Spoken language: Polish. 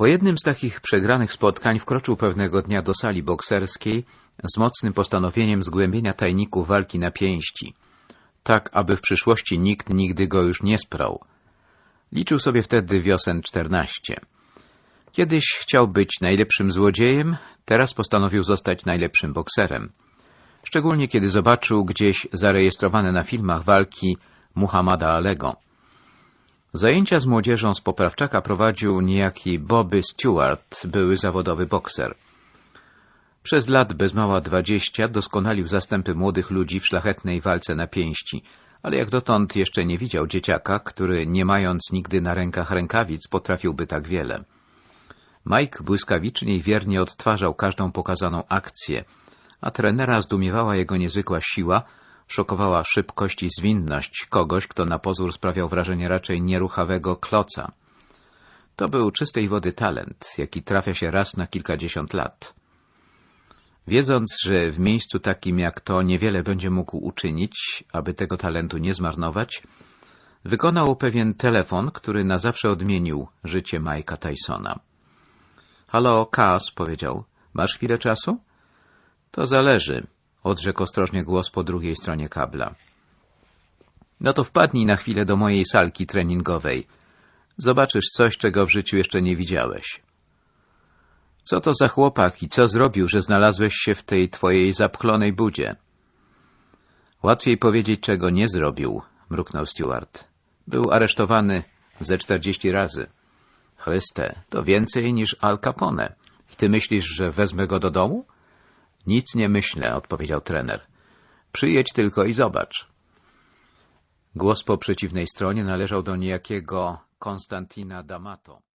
Po jednym z takich przegranych spotkań wkroczył pewnego dnia do sali bokserskiej z mocnym postanowieniem zgłębienia tajników walki na pięści, tak aby w przyszłości nikt nigdy go już nie sprał. Liczył sobie wtedy wiosen czternaście. Kiedyś chciał być najlepszym złodziejem, teraz postanowił zostać najlepszym bokserem. Szczególnie kiedy zobaczył gdzieś zarejestrowane na filmach walki Muhammada Alego. Zajęcia z młodzieżą z poprawczaka prowadził niejaki Bobby Stewart, były zawodowy bokser. Przez lat bez mała dwadzieścia doskonalił zastępy młodych ludzi w szlachetnej walce na pięści, ale jak dotąd jeszcze nie widział dzieciaka, który nie mając nigdy na rękach rękawic potrafiłby tak wiele. Mike błyskawicznie i wiernie odtwarzał każdą pokazaną akcję, a trenera zdumiewała jego niezwykła siła, szokowała szybkość i zwinność kogoś, kto na pozór sprawiał wrażenie raczej nieruchawego kloca. To był czystej wody talent, jaki trafia się raz na kilkadziesiąt lat. Wiedząc, że w miejscu takim jak to niewiele będzie mógł uczynić, aby tego talentu nie zmarnować, wykonał pewien telefon, który na zawsze odmienił życie Mike'a Tysona. Halo, Kas, powiedział. Masz chwilę czasu? To zależy, odrzekł ostrożnie głos po drugiej stronie kabla. No to wpadnij na chwilę do mojej salki treningowej. Zobaczysz coś, czego w życiu jeszcze nie widziałeś. Co to za chłopak i co zrobił, że znalazłeś się w tej twojej zapchlonej budzie? Łatwiej powiedzieć, czego nie zrobił, mruknął Stewart. Był aresztowany ze czterdzieści razy. Chryste, to więcej niż Al Capone. I ty myślisz, że wezmę go do domu? Nic nie myślę, odpowiedział trener. Przyjedź tylko i zobacz. Głos po przeciwnej stronie należał do niejakiego Konstantina D'Amato.